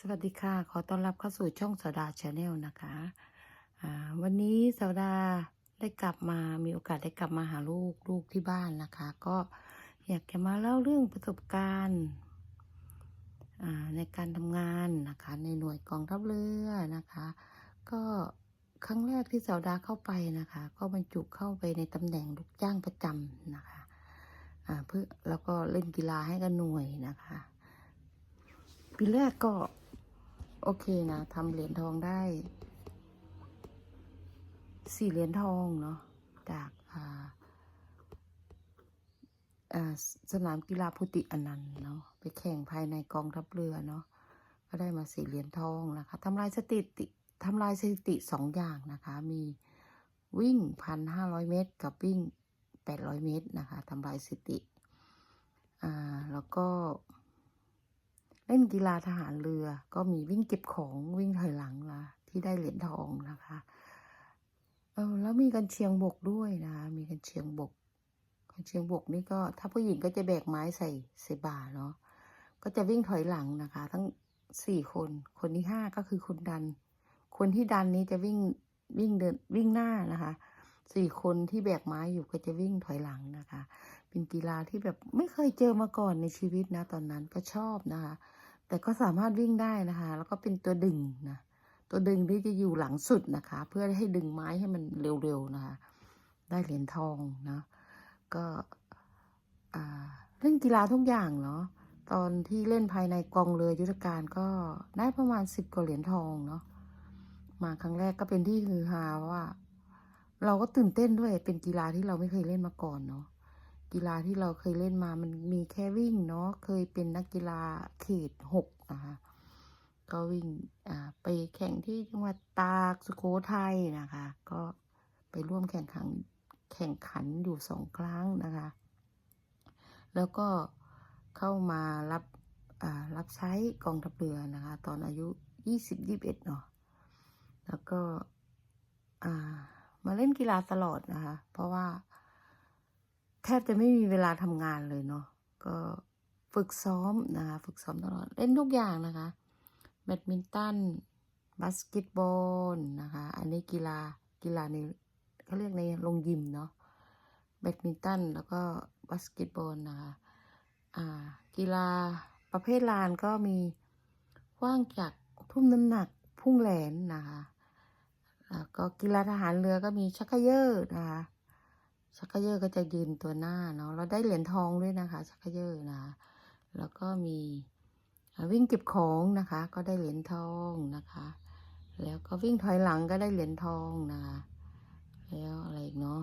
สวัสดีค่ะ ขอต้อนรับเข้าสู่ช่องสดาชาแนลนะคะวันนี้สดาได้กลับมามีโอกาสได้กลับมาหาลูกลูกที่บ้านนะคะ ก็อยากจะมาเล่าเรื่องประสบการณ์ในการทำงานนะคะ ในหน่วยกองทัพเรือนะคะ ก็ครั้งแรกที่สาวดาเข้าไปนะคะ ก็บรรจุเข้าไปในตำแหน่งลูกจ้างประจำนะคะอ่าเพื่อแล้วก็เล่นกีฬาให้กับหน่วยนะคะปีแรกก็ โอเคนะทำเหรียญทองได้สี่เหรียญทองเนาะจากอ่าอ่าสสนามกีฬาพุติอนันต์เนาะไปแข่งภายในกองทัพเรือเนาะก็ได้มาสี่เหรียญทองนะคะทำลายสถิติทำลายสถิติสองอย่างนะคะ มีวิ่งพันห้าร้อยเมตร กับวิ่งแปดร้อยเมตรนะคะทำลายสถิติอ่าแล้วก็ เล่นกีฬาทหารเรือ ก็มีวิ่งเก็บของวิ่งถอยหลังละที่ได้เหรียญทองนะคะเออแล้วมีกันเชียงบกด้วยนะ มีกันเชียงบกกันเชียงบกนี่ก็ ถ้าผู้หญิงก็จะแบกไม้ใส่ใส่บ่าเนาะก็จะวิ่งถอยหลังนะคะ ทั้งสี่คน คนที่ห้าก็คือคนดัน คนที่ดันนี้จะวิ่งวิ่งเดินวิ่งหน้านะคะสี่คนที่แบกไม้อยู่ก็จะวิ่งถอยหลังนะคะ เป็นกีฬาที่แบบไม่เคยเจอมาก่อนในชีวิตนะ ตอนนั้นก็ชอบนะคะ แต่ก็สามารถวิ่งได้นะคะ แล้วก็เป็นตัวดึงนะ ตัวดึงที่จะอยู่หลังสุดนะคะ เพื่อให้ดึงไม้ให้มันเร็วๆนะคะ ได้เหรียญทองนะ ก็เล่นกีฬาทุกอย่างเนาะ ตอนที่เล่นภายในกองเรือยุทธการก็ได้ประมาณสิบกว่าเหรียญทองเนาะ มาครั้งแรกก็เป็นที่ฮือฮาว่า เราก็ตื่นเต้นด้วย เป็นกีฬาที่เราไม่เคยเล่นมาก่อนเนาะ กีฬาที่เราเคยเล่นมามันมีแค่วิ่งเนาะเคยเป็นนักกีฬาเขตหกนะคะก็วิ่งไปแข่งที่จังหวัดตากสุโขทัยนะคะ ก็ไปร่วมแข่งขันแข่งขันอยู่สองครั้งนะคะ แล้วก็เข้ามารับรับใช้กองทัพเรือนะคะ ตอนอายุยี่สิบยี่บเอ็ดเนาะแล้วก็มาเล่นกีฬาตลอดนะคะ เพราะว่า แทบจะไม่มีเวลาทำงานเลยเนาะก็ฝึกซ้อมนะคะฝึกซ้อมตลอดเล่นทุกอย่างนะคะแบดมินตันบาสเกตบอลนะคะ อันนี้กีฬากีฬาในเขาเรียกในโรงยิมเนาะแบดมินตันแล้วก็บาสเกตบอลนะคะอ่ากีฬาประเภทลานก็มีว่างจากทุ่มน้ำหนักพุ่งแหลนนะคะแล้วก็กีฬาทหารเรือก็มีชักเขยอร์นะคะ ชักเขยอร์ก็จะยืนตัวหน้าเนาะเราได้เหรียญทองด้วยนะคะ ชักเขยอร์นะ แล้วก็มีวิ่งเก็บของนะคะ ก็ได้เหรียญทองนะคะ แล้วก็วิ่งถอยหลังก็ได้เหรียญทองนะคะ แล้วอะไรอีกเนาะ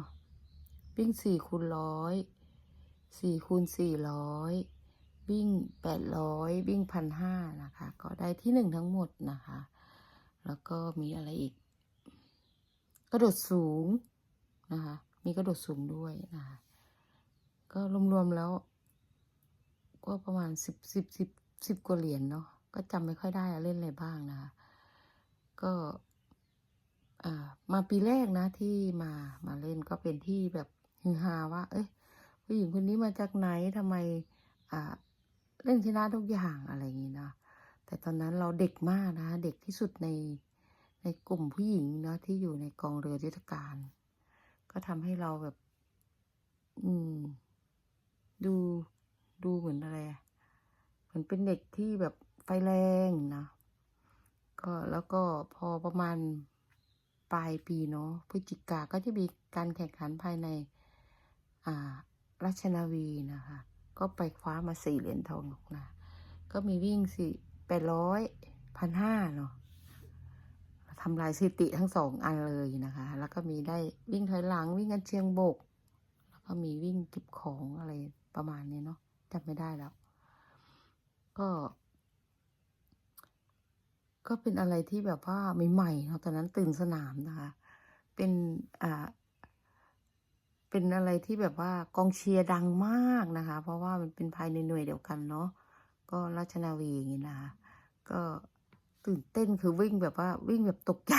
วิ่งสี่คูณร้อยสี่คูณสี่ร้อยวิ่งแปดร้อยวิ่งพันห้านะคะ ก็ได้ที่หนึ่งทั้งหมดนะคะ แล้วก็มีอะไรอีก กระโดดสูงนะคะ มีกระโดดสูงด้วยนะคะก็รวมๆแล้ว ก็ประมาณสิบสิบสิบสิบกว่าเหรียญเนาะก็จำไม่ค่อยได้เล่นอะไรบ้างนะคะก็อ่ามาปีแรกนะที่มามาเล่นก็เป็นที่แบบฮือฮาว่า เอ้ยผู้หญิงคนนี้มาจากไหนทำไมอ่าเล่นชนะทุกอย่างอะไรอย่างนี้นะแต่ตอนนั้นเราเด็กมากนะ เด็กที่สุดในในกลุ่มผู้หญิงเนาะที่อยู่ในกองเรือยุทธการ ก็ทำให้เราแบบ อืม ดูดูเหมือนอะไรเหมือนเป็นเด็กที่แบบไฟแรงนะก็แล้วก็พอประมาณปลายปีเนาะพฤศจิกาก็จะมีการแข่งขันภายใน อ่าราชนาวีนะคะ ก็ไปคว้ามาสี่เหรียญทองนะก็มีวิ่งสี่แปดร้อยพันห้าเนาะ ทำลายสถิติทั้งสองอันเลยนะคะ แล้วก็มีได้วิ่งถอยหลังวิ่งกันเชียงบก แล้วก็มีวิ่งเก็บของอะไรประมาณนี้เนาะจำไม่ได้แล้ว ก็ ก็เป็นอะไรที่แบบว่าใหม่ๆเนาะตอนนั้นตื่นสนามนะคะ เป็นอ่าเป็นอะไรที่แบบว่ากองเชียร์ดังมากนะคะ เพราะว่ามันเป็นภายในหน่วยเดียวกันเนาะก็ราชนาวีอย่างนี้นะคะก็ ตื่นเต้นคือวิ่งแบบว่าวิ่งแบบตกใจ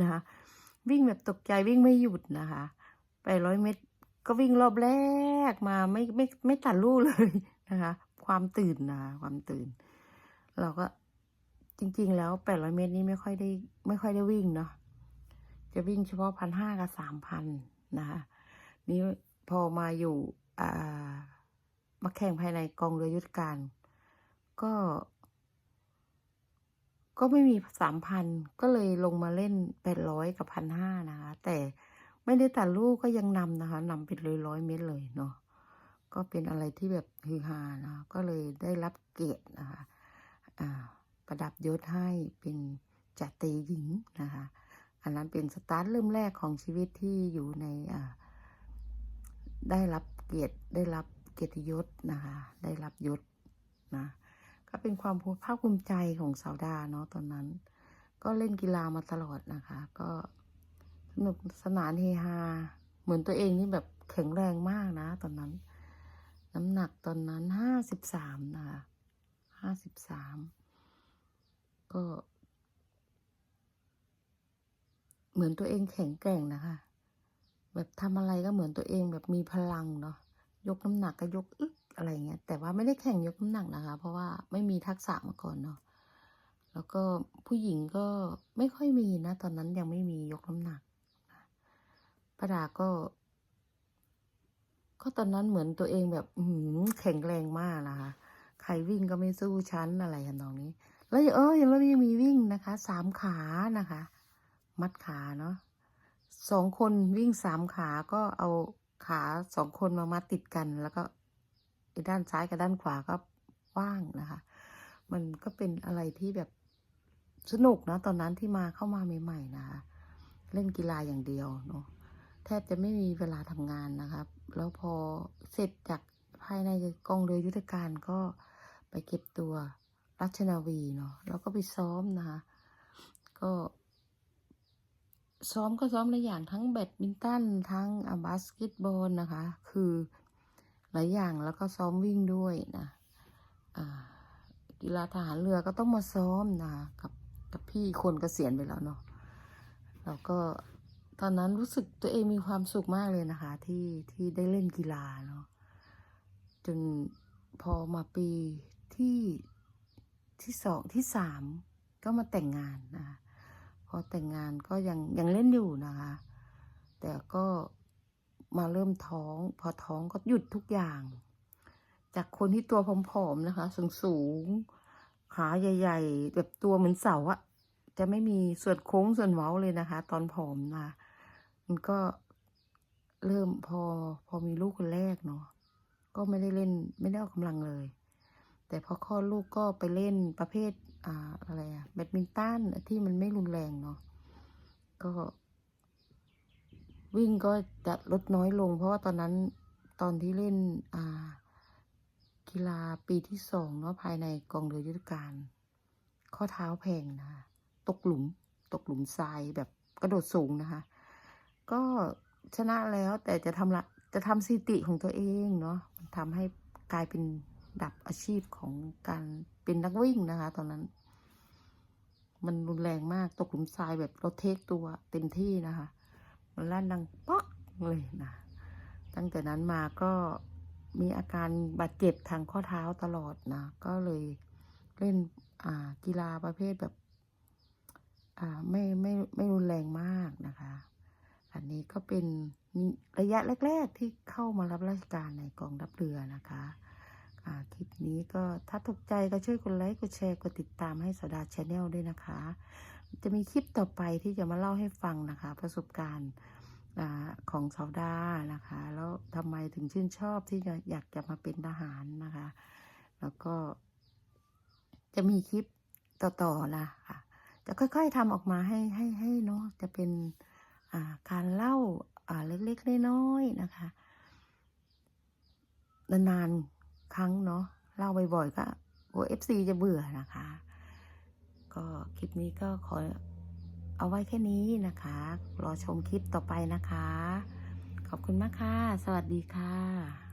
นะคะ วิ่งแบบตกใจวิ่งไม่หยุดนะคะ ไปร้อยเมตรก็วิ่งรอบแรกมาไม่ไม่ไม่ตัดลู่เลยนะคะ ความตื่นนะคะความตื่น เราก็จริง ๆ แล้วแปดร้อยเมตรนี้ไม่ค่อยได้ ไม่ค่อยได้วิ่งเนาะจะวิ่งเฉพาะพันห้ากับสามพันนะคะนี่พอมาอยู่อ่ามาแข่งภายในกองเรือยุทธการ ก็ ก็ไม่มีสามพันก็เลยลงมาเล่นแปดร้อยกับพันห้านะคะ แต่ไม่ได้แต่ลูกก็ยังนำนะคะนำเป็นร้อยร้อยเมตรเลยเนาะก็เป็นอะไรที่แบบฮือฮานะก็เลยได้รับเกียรตินะคะประดับยศให้เป็นจัตรีหญิงนะคะ อันนั้นเป็นสตาร์ทเริ่มแรกของชีวิตที่อยู่ในได้รับเกียรติได้รับเกียรติยศนะคะ ได้รับยศนะ ก็เป็นความภาคภูมิใจของสาวดาเนาะตอนนั้น ก็เล่นกีฬามาตลอดนะคะ ก็สนุกสนานเฮฮา เหมือนตัวเองนี่แบบแข็งแรงมากนะ ตอนนั้น น้ำหนักตอนนั้นห้าสิบสามนะคะห้าสิบสามก็ เหมือนตัวเองแข็งแกร่งนะคะ แบบทำอะไรก็เหมือนตัวเองแบบมีพลังเนาะยกน้ำหนักก็ยกอึก อะไรเงี้ย แต่ว่าไม่ได้แข่งยกน้ำหนักนะคะ เพราะว่าไม่มีทักษะมาก่อนเนาะ แล้วก็ผู้หญิงก็ไม่ค่อยมีนะ ตอนนั้นยังไม่มียกน้ำหนักป้าดาก็ ก็ตอนนั้นเหมือนตัวเองแบบอือหือแข็งแรงมากนะคะ ใครวิ่งก็ไม่สู้ฉันอะไรกันตองนี้ แล้วเออยังเรายังมีวิ่งนะคะสามขานะคะ มัดขาเนาะสองคนวิ่งสามขาก็เอาขาสองคนมามัดติดกันแล้วก็ ไอ้ด้านซ้ายกับด้านขวาก็ว่างนะคะ มันก็เป็นอะไรที่แบบสนุกนะตอนนั้นที่มาเข้ามาใหม่ๆนะคะ เล่นกีฬาอย่างเดียวเนาะแทบจะไม่มีเวลาทำงานนะครับ แล้วพอเสร็จจากภายในกองเรือยุทธการก็ไปเก็บตัวรัชนาวีเนาะแล้วก็ไปซ้อมนะคะ ก็ ซ้อมก็ซ้อมหลายอย่างทั้งแบดมินตันทั้งบาสเกตบอลนะคะ คือ หลายอย่างแล้วก็ซ้อมวิ่งด้วยนะกีฬาทหารเรือก็ต้องมาซ้อมนะกับกับพี่คนเกษียณไปแล้วเนาะแล้วก็ตอนนั้นรู้สึกตัวเองมีความสุขมากเลยนะคะ ที่ที่ได้เล่นกีฬาเนาะจนพอมาปีที่ที่สองที่สามก็มาแต่งงานนะคะพอแต่งงานก็ยังยังเล่นอยู่นะคะ แต่ก็ มาเริ่มท้อง พอท้องก็หยุดทุกอย่าง จากคนที่ตัวผอมๆนะคะ สูงสูงๆขาใหญ่ ๆ แบบตัวเหมือนเสาอะจะไม่มีส่วนโค้งส่วนเว้าเลยนะคะ ตอนผอมนะมันก็เริ่มพอพอมีลูกคนแรกเนาะก็ไม่ได้เล่นไม่ได้ออกกำลังเลย แต่พอคลอดลูกก็ไปเล่นประเภทอ่าอะไรอะแบดมินตันที่มันไม่รุนแรงเนาะก็ วิ่งก็จะลดน้อยลง เพราะว่าตอนนั้นตอนที่เล่นอ่ากีฬาปีที่สองเนาะภายในกองเรือยุทธการ ข้อเท้าแพงนะคะตกหลุม ตกหลุมทรายแบบกระโดดสูงนะคะ ก็ชนะแล้วแต่จะทำละจะทำสถิติของตัวเองเนาะมันทำให้กลายเป็นดับอาชีพของการเป็นนักวิ่งนะคะ ตอนนั้น มันรุนแรงมากตกหลุมทรายแบบเราเทคตัวเต็มที่นะคะ มันลั่นดังป๊อกเลยนะตั้งแต่นั้นมาก็มีอาการบาดเจ็บทางข้อเท้าตลอดนะ ก็เลยเล่นอ่ากีฬาประเภทแบบอ่าไม่ไม่ไม่รุนแรงมากนะคะ อันนี้ก็เป็นระยะแรก ๆ ที่เข้ามารับราชการในกองทัพเรือนะคะคลิปนี้ก็ถ้าถูกใจก็ช่วยกดไลค์ กดแชร์ กดติดตามให้สดาชาแนลด้วยนะคะ จะมีคลิปต่อไปที่จะมาเล่าให้ฟังนะคะ ประสบการณ์ของสาวดานะคะ แล้วทำไมถึงชื่นชอบที่จะอยากจะมาเป็นทหารนะคะ แล้วก็ จะมีคลิปต่อๆนะคะจะค่อยๆทำออกมาให้ให้ให้เนาะจะเป็นการเล่าอ่าเล็กๆน้อยๆนะคะนานๆครั้งเนาะเล่าบ่อยๆก็โอเอฟซีจะเบื่อนะคะ ก็คลิปนี้ก็ขอเอาไว้แค่นี้นะคะ รอชมคลิปต่อไปนะคะ ขอบคุณมากค่ะ สวัสดีค่ะ